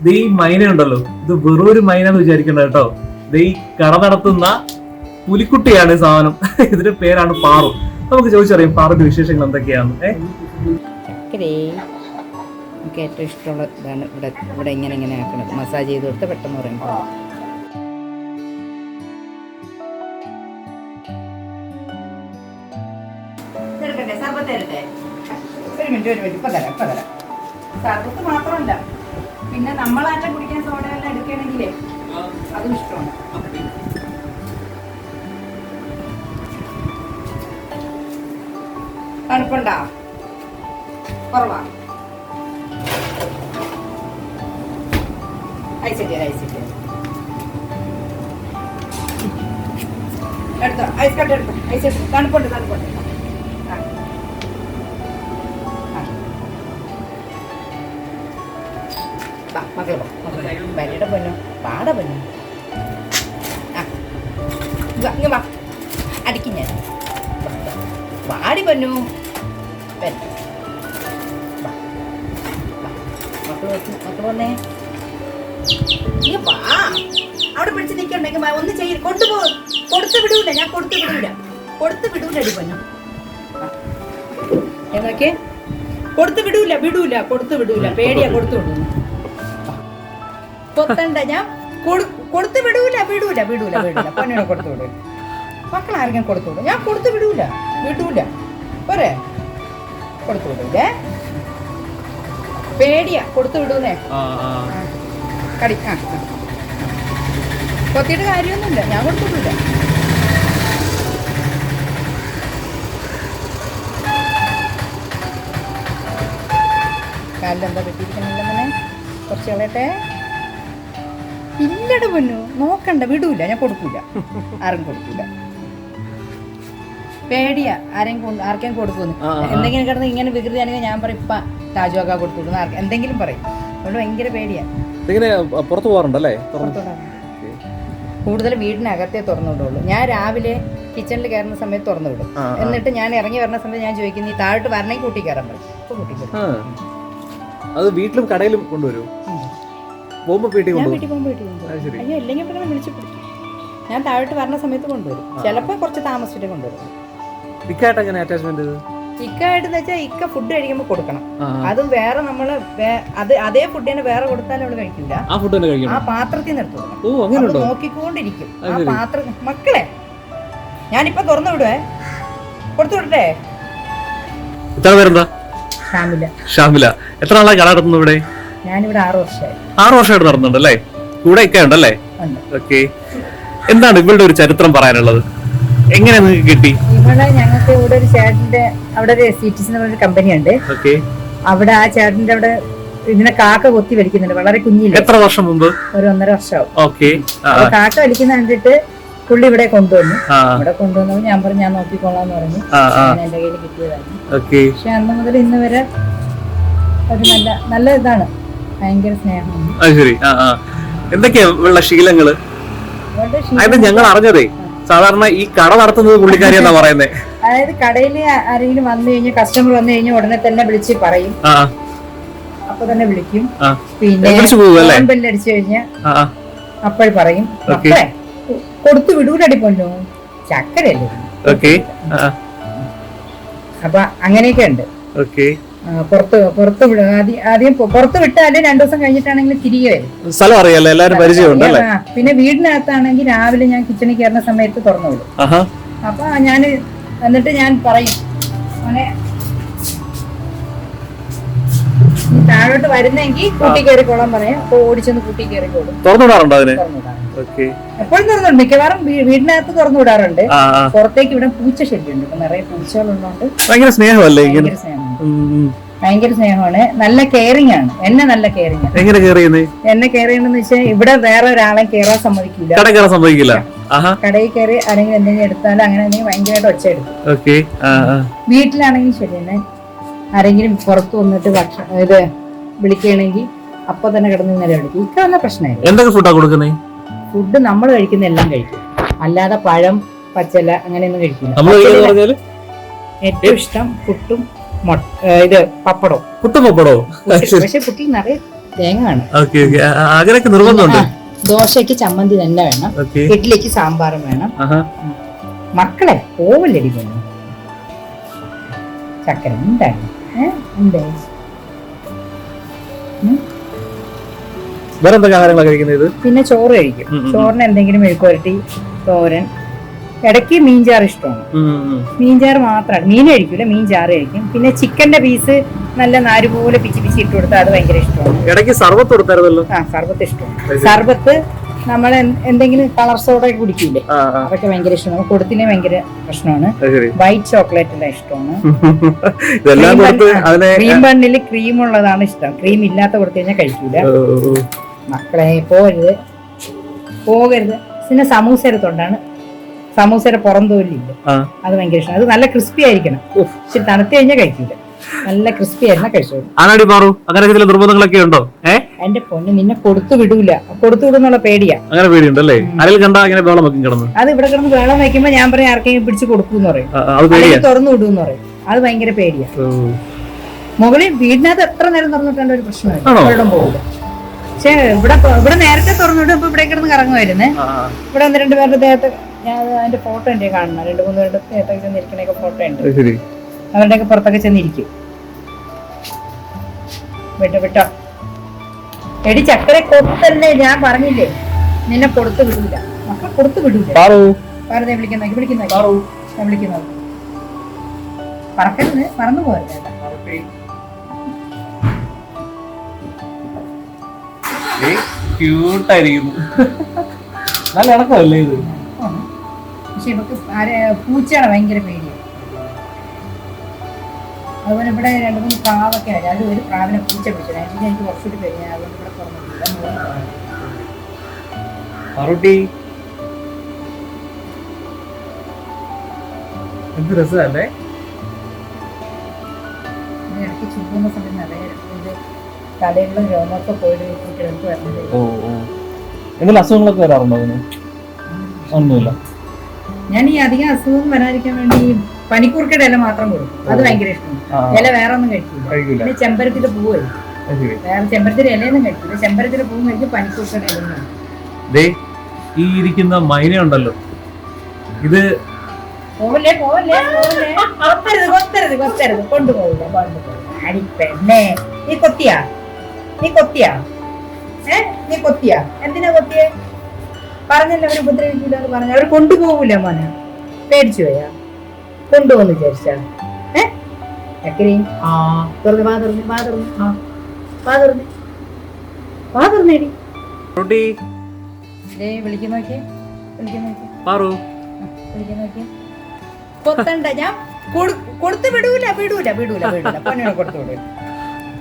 ഇത് ഈ മൈന ഉണ്ടല്ലോ. ഇത് വെറും ഒരു മൈന എന്ന് വിചാരിക്കണ്ട കേട്ടോ. ഇത് ഈ കട നടത്തുന്ന പുലിക്കുട്ടിയാണ് സാധനം. ഇതിന്റെ പേരാണ് പാറു. നമുക്ക് ചോദിച്ചറിയാം പാറുന്റെ വിശേഷങ്ങൾ എന്തൊക്കെയാണ്? എനിക്ക് ഏറ്റവും ഇഷ്ടമുള്ള ഇതാണ്. ഇവിടെ ഇവിടെ ഇങ്ങനെ ഇങ്ങനെ ആക്കണത് മസാജ് ചെയ്ത് കൊടുത്ത് പെട്ടെന്ന് പറയുമ്പോൾ ഒരു മിനിറ്റ് ഒരു മിനിറ്റ്. ഇപ്പം തരാം ഇപ്പം തരാം. സർബത്ത് മാത്രമല്ല. പിന്നെ നമ്മളാറ്റ കുടിക്കാൻ സോഡ എല്ലാം എടുക്കുകയാണെങ്കിലേ അതും ഇഷ്ടമാണ്. തണുപ്പുണ്ടോ കുറവാ. ഐസിട്ട് ഐസിട്ട് എടുത്തോ ഐസ് കട്ട് എടുത്തോ ഐസ് എടുത്തോ തണുപ്പുണ്ട് തണുപ്പുണ്ട്. വാ അടിക്കും ഞാൻ. വാടി പൊന്നു? അവിടെ പിടിച്ച് നിൽക്കണ്ടെങ്കിൽ ഒന്ന് ചെയ്യ. കൊണ്ടുപോ കൊടുത്ത് വിടൂല ഞാൻ കൊടുത്ത് വിടൂല. കൊടുത്ത് വിടൂല അടി പൊന്നു. എന്നൊക്കെ കൊടുത്ത് വിടൂല വിടൂല കൊടുത്തു വിടൂല. പേടിയാ കൊടുത്തു വിടൂല. കൊത്തണ്ട ഞാൻ കൊടു- കൊടുത്തു വിടൂല വിടൂല വിടൂല വിടൂല. പൊന്നിനെ കൊടുത്തു വിടൂല മക്കളാർക്കും കൊടുത്തു വിടും. ഞാൻ കൊടുത്തു വിടൂല വിടൂല. പോരെ? കൊടുത്തു വിടൂലേ? പേടിയാ കൊടുത്തു വിടൂന്നേ. കടി ആ. കൊത്തിയിട്ട് കാര്യമൊന്നുമില്ല ഞാൻ കൊടുത്തു വിടൂല. കാലിലെന്താ പറ്റിയിരിക്കണില്ല മോനെ കുറച്ച് കളയട്ടെ ഇല്ലട പൊന്നു നോക്കണ്ട വിടൂല ഞാൻ കൊടുക്കൂല. ആരും കൊടുക്കൂല. പേടിയാ ആരെയും കൊണ്ട് ആർക്കെയും കൊടുക്കുന്നു. എന്തെങ്കിലും കിടന്ന് ഇങ്ങനെ വികൃതിയാണെങ്കിൽ ഞാൻ പറയും ഇപ്പം താജുവാക്ക കൊടുത്തു എന്തെങ്കിലും പറയും. അതുകൊണ്ട് ഭയങ്കര പേടിയാ. ഇതിങ്ങനെ പുറത്തു പോകാറുണ്ടല്ലേ? കൂടുതൽ വീടിനകത്തേ തുറന്നു വിടുള്ളൂ ഞാൻ രാവിലെ കിച്ചണിൽ കയറുന്ന സമയത്ത് തുറന്നു വിടും. എന്നിട്ട് ഞാൻ ഇറങ്ങി വരുന്ന സമയത്ത് ഞാൻ ചോദിക്കും നീ താഴോട്ട് വരണമെങ്കിൽ കൂട്ടി കയറാൻ പറയും. അത് വീട്ടിലും കടയിലും കൊണ്ടുവരും പോകുമ്പോ വീട്ടിൽ ഞാൻ കൊണ്ടുപോകും. വീട്ടിൽ പോകുമ്പോൾ വീട്ടിൽ കൊണ്ടുവരും അത് അയ്യോ ഇല്ലെങ്കിൽ പിന്നെ വിളിച്ചു പിടിക്കും. ഞാൻ താഴോട്ട് വരുന്ന സമയത്ത് കൊണ്ടുവരും. ചിലപ്പോൾ കുറച്ച് താമസിച്ചിട്ട് കൊണ്ടുവരും. ഇക്കായിട്ട് എങ്ങനെ അറ്റാച്ച്മെന്റ് ആയിട്ടെന്ന് വെച്ചാൽ ഇക്ക ഫുഡ് കഴിക്കുമ്പോൾ കൊടുക്കണം. ആ, ആ. അതും വേറെ നമ്മൾ അത് അതേ ഫുഡ് തന്നെ വേറെ കൊടുത്താലും അവൾ കഴിക്കില്ല ആ ഫുഡ് തന്നെ ആ കഴിക്കണം പാത്രത്തിൽ നിന്ന് എടുത്തു നോക്കിക്കൊണ്ടിരിക്കും. ആ പാത്രം മക്കളെ ഞാനിപ്പോ തുറന്നു വിടുവേ. കൊടുത്തു വിടട്ടെ. ഇത്ര പേരെന്താ? ഷാമില. ഷാമില. എത്ര നാളായി കട നടത്തുന്നു ഇവിടെ? ഞാനിവിടെ ആറ് വർഷമായി. ആറു വർഷമായിട്ട് നടന്നുണ്ടല്ലേ കൂടെ ഒക്കെ ഉണ്ടല്ലേ? ഉണ്ട്. ഓക്കെ. എന്താണ് ഇവളുടെ ഒരു ചരിത്രം പറയാനുള്ളത്? എങ്ങനെ നിങ്ങൾക്ക് കിട്ടി? ഇവിടെ ഞങ്ങൾക്ക് ഇവിടെ ഒരു ചേട്ടന്റെ അവിടെ ഒരു സി എന്ന് പറഞ്ഞൊരു കമ്പനി ഉണ്ട്. ഓക്കെ. അവിടെ ആ ചേട്ടന്റെ അവിടെ ഇതിനെ കാക്ക കൊത്തി വലിക്കുന്നുണ്ട്. വളരെ കുഞ്ഞില്ല? എത്ര വർഷം മുമ്പ്? ഒരു ഒന്നര വർഷമാവും. ഓക്കെ. കാക്ക വലിക്കുന്ന കണ്ടിട്ട് പുള്ളി ഇവിടെ കൊണ്ടുവന്നു. ഇവിടെ കൊണ്ടുവന്നപ്പോൾ ഞാൻ പറഞ്ഞു ഞാൻ നോക്കിക്കോളാം എന്ന് പറഞ്ഞു എന്റെ കയ്യിൽ കിട്ടിയതാണ് പക്ഷെ അന്ന് മുതൽ ഇന്ന് വരെ ഒരു നല്ല നല്ല ഇതാണ്. ഭയങ്കര സ്നേഹമാണ്. അത് ശരി. ആ ആ. എന്തൊക്കെയാ ഉള്ള ശീലങ്ങൾ? അതായത് ഞങ്ങൾ അറിഞ്ഞതേ. സാധാരണ ഈ കട നടത്തുന്നത് പുള്ളിക്കാരിയെന്നാ പറയുന്നേ? അതായത് കടയിൽ ആരെങ്കിലും വന്നു കഴിഞ്ഞാൽ കസ്റ്റമർ വന്നു കഴിഞ്ഞാൽ ഉടനെ തന്നെ വിളിച്ച് പറയും. അപ്പൊ തന്നെ വിളിക്കും. പിന്നെ ഫോൺ ബെല്ലടിച്ചു കഴിഞ്ഞാൽ അപ്പോൾ പറയും. മക്കളെ കൊടുത്തു വിടൂലടി പൊന്നു? ചക്കരല്ലേ അപ്പൊ അങ്ങനെയൊക്കെ ഉണ്ട്. ഓക്കെ. പുറത്ത് പുറത്ത് വിടും ആദ്യം പുറത്ത് വിട്ടാൽ രണ്ടു ദിവസം കഴിഞ്ഞിട്ടാണെങ്കിൽ തിരികെ വരും. സ്ഥലം അറിയാലോ? എല്ലാവരും പരിചയമുണ്ട് പിന്നെ വീടിനകത്താണെങ്കിൽ രാവിലെ ഞാൻ കിച്ചണിൽ കയറുന്ന സമയത്ത് തുറന്നു വിടും അപ്പൊ ഞാൻ എന്നിട്ട് ഞാൻ പറയും മോനെ താഴോട്ട് വരുന്നെങ്കിൽ കൂട്ടി കയറിക്കോളാൻ പറയാം. അപ്പൊ ഓടിച്ചെന്ന് കൂട്ടി കയറിക്കോളും തുറന്നുവിടാറുണ്ടോ അതിന്? എപ്പോഴും തുറന്നുണ്ട് മിക്കവാറും വീടിനകത്ത് തുറന്നു വിടാറുണ്ട് ആ ആ. പുറത്തേക്ക് ഇവിടെ പൂച്ച ശല്യമുണ്ട്. നിറയെ പൂച്ചകളുള്ളതുകൊണ്ട് ഭയങ്കര സ്നേഹമല്ലേ ഇങ്ങനെ? ഭയങ്കര സ്നേഹമാണ്. നല്ല കെയറിങ് ആണ്. എന്നെ നല്ല കെയറിങ് ആണ്. എങ്ങനെ കയറിയെന്ന് എന്നെ കെയർ ചെയ്യണമെന്ന് വെച്ചാൽ ഇവിടെ വേറെ ഒരാളെ കയറാൻ സമ്മതിക്കില്ല. കട കയറാൻ സമ്മതിക്കില്ല. കടയിൽ കയറി അല്ലെങ്കിൽ എന്തെങ്കിലും എടുത്താലും അങ്ങനെ എന്തെങ്കിലും ഭയങ്കരമായിട്ട് ഒച്ച എടുക്കും. വീട്ടിലാണെങ്കിലും ശരി തന്നെ ആരെങ്കിലും പുറത്തു വന്നിട്ട് ഭക്ഷണം ഇത് വിളിക്കുകയാണെങ്കിൽ അപ്പൊ തന്നെ കിടന്ന് നിലവിളിക്കും ഇക്ക വന്ന പ്രശ്നമായിരുന്നു. എന്തൊക്കെ ഫുഡാ കൊടുക്കുന്നത് ഫുഡ് നമ്മൾ കഴിക്കുന്ന എല്ലാം കഴിക്കും. അല്ലാതെ പഴം പച്ചല അങ്ങനെയൊന്നും കഴിക്കില്ല. ഏറ്റവും ഇഷ്ടം പുട്ടും ഇത് പപ്പടോ? പുട്ടും പപ്പടോ പക്ഷെ പുട്ടി നിറയെ തേങ്ങ വേണം അങ്ങനെയൊക്കെ നിർബന്ധമുണ്ട്? ദോശയ്ക്ക് ചമ്മന്തി തന്നെ വേണം. ഇഡ്ലിക്ക് ഇഡ്ഡലിക്ക് സാമ്പാറും വേണം. മക്കളെ പെണ്ണു ചക്കര എന്താണ്? എന്തേ ഉം? വേറെ ആഹാരങ്ങളാണ് കഴിക്കുന്നത് പിന്നെ ചോറ് കഴിക്കും. ചോറിന് എന്തെങ്കിലും മെഴുക്കുവരട്ടി തോരൻ ഇടയ്ക്ക് മീൻചാറ് ഇഷ്ടമാണ്. മീൻചാർ. മീൻചാറ് മാത്രമാണ്. മീൻ കഴിക്കൂല മീൻ ചാറ് കഴിക്കും. പിന്നെ ചിക്കന്റെ പീസ് നല്ല നാര് പോലെ പിച്ചി പിച്ചി ഇട്ട് കൊടുത്താൽ അത് ഭയങ്കര ഇഷ്ടമാണ്. ഇടയ്ക്ക് കൊടുത്തായിരുന്നല്ലോ? ആ സർബത്ത് ഇഷ്ടമാണ്. സർബത്ത് നമ്മൾ എന്തെങ്കിലും കളർ സോഡ കുടിക്കൂലേ? അതൊക്കെ ഭയങ്കര ഇഷ്ടമാണ്. കൊടുത്തിനെ ഭയങ്കര പ്രശ്നമാണ്. വൈറ്റ് ചോക്ലേറ്റ് ഇഷ്ടമാണ്. ക്രീം ബണ്ണിൽ ക്രീം ഉള്ളതാണ് ഇഷ്ടം. ക്രീം ഇല്ലാത്ത കൊടുത്തു കഴിഞ്ഞാൽ കഴിക്കൂല. മക്കളെ പോകരുത്. പോകരുത്. പിന്നെ സമൂസ തൊണ്ടാണ് സമൂസയുടെ പുറം തോലില്ല അത് ഭയങ്കര ഇഷ്ടം. അത് നല്ല ക്രിസ്പി ആയിരിക്കണം. ഇച്ചിരി തണുത്ത് കഴിഞ്ഞാൽ കഴിക്കില്ല നല്ല ക്രിസ്പി ആയിരുന്ന മാറൂ? അങ്ങനെ ചില നിർബന്ധങ്ങളൊക്കെ ഉണ്ടോ? എന്റെ പൊന്ന് നിന്നെ കൊടുത്തു വിടൂല. കൊടുത്തു വിടുന്നുള്ള പേടിയാ. അങ്ങനെ പേടിയുണ്ടല്ലേ? ആരെങ്കിലും കണ്ടാ അങ്ങനെ ബഹളം വെക്കും കിടന്ന്. അത് ഇവിടെ കിടന്ന് വെള്ളം വയ്ക്കുമ്പോ ഞാൻ പറയും ആർക്കെങ്കിലും പിടിച്ച് കൊടുക്കൂന്ന് പറയും. തുറന്നു വിടൂന്ന് പറയും. അത് ഭയങ്കര പേടിയാ. മുകളിൽ വീടിനകത്ത് എത്ര നേരം തുറന്നിട്ടുണ്ട് ഒരു പോകില്ല പക്ഷേ ഇവിടെ ഇവിടെ നേരത്തെ തുറന്നിട്ട് ഇപ്പൊ ഇവിടെ കിടന്ന് കറങ്ങുമായിരുന്നേ. ഇവിടെ ഒന്ന് രണ്ടുപേരുടെ ദേഹത്ത് ഞാൻ അത് അതിന്റെ ഫോട്ടോ എന്റെ കാണണം രണ്ട് മൂന്ന് പേരുടെ ദേഹത്തൊക്കെ ചെന്നിരിക്കണൊക്കെ ഫോട്ടോ ഉണ്ട്. ശരി. അവരുടെയൊക്കെ പുറത്തൊക്കെ ചെന്നിരിക്കും. വിട്ടോ വിട്ടോ. എടി ചക്കര കൊത്തല്ലേ ഞാൻ പറഞ്ഞില്ലേ? നിന്നെ കൊടുത്തു വിടൂല. മക്കളെ കൊടുത്തു വിടൂല. പാറു. പറഞ്ഞേ വിളിക്കുന്ന വിളിക്കുന്ന. ഞാൻ വിളിക്കുന്നത് പറക്കരുത് പറന്നു പോകരുത്. ക്യൂട്ടായിരിക്കുന്നു നല്ല ഇണക്കമല്ലേ ഇത്? പക്ഷെ ഇവക്ക് ആര് പൂച്ചയാണ് ഭയങ്കര പേടിയാണ് അതുപോലെ ഇവിടെ രണ്ട് മൂന്ന് പ്രാവൊക്കെ ആയി. അത് ഒരു പ്രാവിനെ പൂച്ച പിടിച്ചത് അതിന് എനിക്ക് കുറച്ചുകൂടി പേടി അതുകൊണ്ട് ഇവിടെ തുറന്നിട്ടില്ല എന്ത് രസമല്ലേ? ഇടയ്ക്ക് ചുറ്റുന്ന സമയം നിറയെ രോമൊക്കെ പോയിട്ട് കിടക്ക് വരുന്നത്. ഓ ഓ. എന്തെങ്കിലും അസുഖങ്ങളൊക്കെ വരാറുണ്ടോ അതിന്? ഒന്നുമില്ല. ഞാൻ ഈ അധികം അസുഖം വരാതിരിക്കാൻ വേണ്ടി ഈ പനിക്കൂർക്കയുടെ ഇല മാത്രം കൊടുക്കും. അത് ഭയങ്കര ഇഷ്ടമാണ്. ഇല വേറെ ഒന്നും കഴിക്കില്ല കഴിക്കില്ല പിന്നെ ചെമ്പരത്തിന്റെ പൂവ് കഴിക്കും. വേറെ ചെമ്പരത്തിന്റെ ഇലയൊന്നും കഴിക്കില്ല ചെമ്പരത്തിന്റെ പൂവ് കഴിക്കും പനിക്കൂർക്കയുടെ കഴിക്കും. ദേ ഈ ഇരിക്കുന്ന മൈന ഉണ്ടല്ലോ. ഇത് പോവല്ലേ പോവല്ലേ പോവല്ലേ. കൊത്തരുത് കൊത്തരുത് കൊത്തരുത്. കൊണ്ടുപോകില്ല കൊണ്ടുപോകില്ല അടി പെണ്ണേ. നീ കൊത്തിയാ? നീ കൊത്തിയാ? ഏ? നീ കൊത്തിയാ? എന്തിനാ കൊത്തിയേ? പറഞ്ഞല്ലോ അവർ ഉപദ്രവിക്കില്ല എന്ന് പറഞ്ഞു. അവർ കൊണ്ടുപോകൂല മോനെ. പേടിച്ചു പോയാ? കൊണ്ടുപോകുന്നു വിചാരിച്ചാ? ഏ? ചക്കരയും ആ തുറന്ന് വാ തുറന്ന് വാ തുറന്ന്. ആ വാ തുറന്ന്. വാ തുറന്നേടി വിളിക്കുന്ന നോക്കി വിളിക്കുന്ന നോക്കി പാറു. വിളിക്കുന്ന നോക്കി കൊത്തണ്ട ഞാൻ കൊടുത്തു വിടൂല വിടൂല വിടൂല വിടൂല. പൊന്നിനെ കൊടുത്തു വിടൂല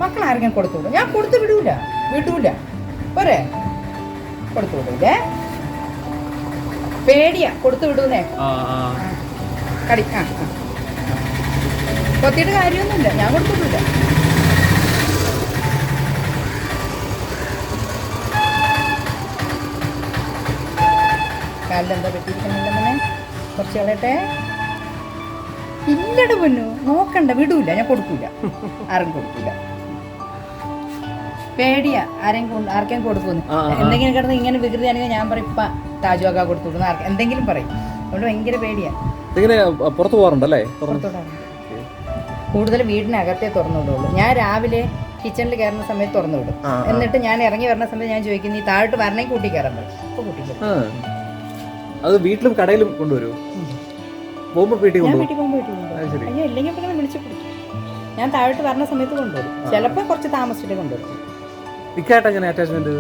മക്കൾ ആരെങ്കിലും കൊടുത്തു വിടും. ഞാൻ കൊടുത്തു വിടൂല വിടൂല. പോരെ? കൊടുത്തു വിടൂലേ? പേടിയാ കൊടുത്തു വിടൂന്നേ. കടി ആ. കൊത്തിയിട്ട് കാര്യമൊന്നുമില്ല ഞാൻ കൊടുത്തിട്ടില്ല. കാലിലെന്താ പറ്റിയിരിക്കുന്നില്ല മോനെ? കുറച്ച് കളയട്ടെ. ഇല്ലട പൊന്നു നോക്കണ്ട വിടൂല ഞാൻ കൊടുക്കൂല. ആരും കൊടുക്കൂല. പേടിയാ ആരെയും ആർക്കെങ്കിലും കൊടുക്കുന്നു. എന്തെങ്കിലും കിടന്ന് ഇങ്ങനെ വികൃതിയാണെങ്കിൽ ഞാൻ പറയും ഇപ്പ താജുവാക്ക കൊടുത്തു ആർക്ക് എന്തെങ്കിലും പറയും. അതുകൊണ്ട് ഭയങ്കര പേടിയാണ് ഇങ്ങനെ പുറത്തു പോകാറുണ്ടല്ലേ? കൂടുതൽ വീടിനകത്തേ തുറന്നു വിടുള്ളൂ. ഞാൻ രാവിലെ കിച്ചണിൽ കയറുന്ന സമയത്ത് തുറന്നു വിടും. എന്നിട്ട് ഞാൻ ഇറങ്ങി വരുന്ന സമയത്ത് ഞാൻ ചോദിക്കും നീ താഴോട്ട് വരണേ കൂട്ടി കയറാൻ അപ്പോൾ കൂട്ടി അത് വീട്ടിലും കടയിലും കൊണ്ടുവരും പോകുമ്പോൾ വീട്ടിൽ കൊണ്ടുവരും. ഇല്ലെങ്കിൽ പിന്നെ വിളിച്ചു ഞാൻ താഴോട്ട് വരുന്ന സമയത്ത് കൊണ്ടുവരും. ചിലപ്പോൾ കുറച്ച് താമസിച്ചിട്ട് കൊണ്ടുവരും. ഇക്കായിട്ട് എങ്ങനെ അറ്റാച്ച്മെന്റ്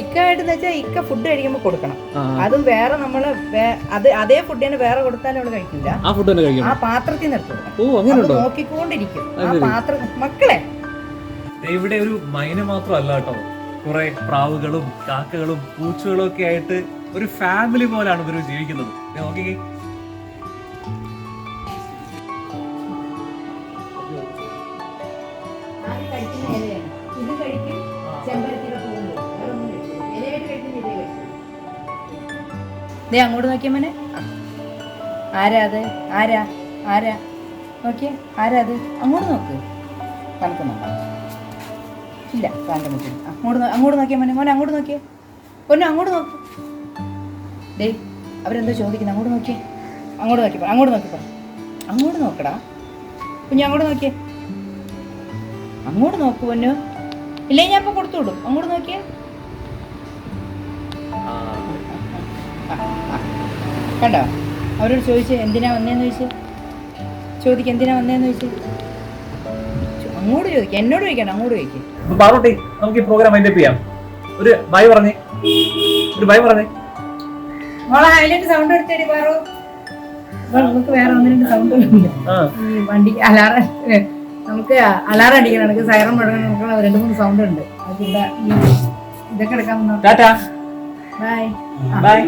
ഇക്കായിട്ട് വെച്ചാൽ ഇക്ക ഫുഡ് കഴിക്കുമ്പോൾ കൊടുക്കണം. അതും വേറെ നമ്മൾ അത് അതേ ഫുഡ് തന്നെ വേറെ കൊടുത്താലും അവൾ കഴിക്കില്ല ആ ഫുഡ് തന്നെ കഴിക്കും ആ പാത്രത്തിൽ അങ്ങനെയുണ്ടോ നോക്കിക്കൊണ്ടിരിക്കും. ആ പാത്രം മക്കളെ. ഇവിടെ ഒരു മൈന മാത്രമല്ല കേട്ടോ. കുറെ പ്രാവുകളും കാക്കകളും പൂച്ചകളും ഒക്കെ ആയിട്ട് ഒരു ഫാമിലി പോലാണ് ഇവർ ജീവിക്കുന്നത്. ദേ ദേ അങ്ങോട്ട് നോക്കിയ മോനെ. ആരാ അത്? ആരാ? ആരാ? നോക്കിയേ. ആരാ അത്? അങ്ങോട്ട് നോക്ക്. തണുക്കുന്നുണ്ടോ ഇല്ല ഫാന്റെ മുട്ടിൽ അങ്ങോട്ട് അങ്ങോട്ട് നോക്കിയാൽ മോനെ. മോനെ അങ്ങോട്ട് നോക്കിയേ. പൊന്നെ അങ്ങോട്ട് നോക്ക്. ദേ അവരെന്തോ ചോദിക്കുന്നത് അങ്ങോട്ട് നോക്കിയേ. അങ്ങോട്ട് നോക്കിയപ്പോ അങ്ങോട്ട് നോക്കിപ്പോ അങ്ങോട്ട് നോക്കടാ. കുഞ്ഞു അങ്ങോട്ട് നോക്കിയേ. അങ്ങോട്ട് നോക്കൂ പൊന്നു. ഇല്ലേ ഞാൻ ഇപ്പൊ കൊടുത്തു വിടും. അങ്ങോട്ട് നോക്കിയേ. കണ്ടോ? അവരോട് ചോദിച്ച് എന്തിനാ വന്നേന്ന് ചോദിച്ചു? ചോദിക്ക് എന്തിനാ വന്നേന്ന് ചോദിച്ചു? അങ്ങോട്ട് ചോദിക്കാം എന്നോട് ചോദിക്കണം അങ്ങോട്ട് ചോദിക്കും. പാറോട്ടി നമുക്ക് ഈ പ്രോഗ്രാം വൈൻഡപ്പ് ചെയ്യാം. ഒരു ബൈ പറഞ്ഞേ. ഒരു ബൈ പറഞ്ഞേ. മോളെ ഹൈലൈറ്റ് സൗണ്ട് എടുത്തേടി പാറു. നമുക്ക് വേറെ ഒന്ന് രണ്ട് സൗണ്ട് ഉണ്ട് ആ. ഈ വണ്ടി അലാറം നമുക്ക് അലാറം അടിക്കണം. നമുക്ക് സൈറം മുടങ്ങണം നമുക്ക് രണ്ട് മൂന്ന് സൗണ്ട് ഉണ്ട്. അതിന്റെ ഇതൊക്കെ എടുക്കാൻ ടാറ്റാ. Bye bye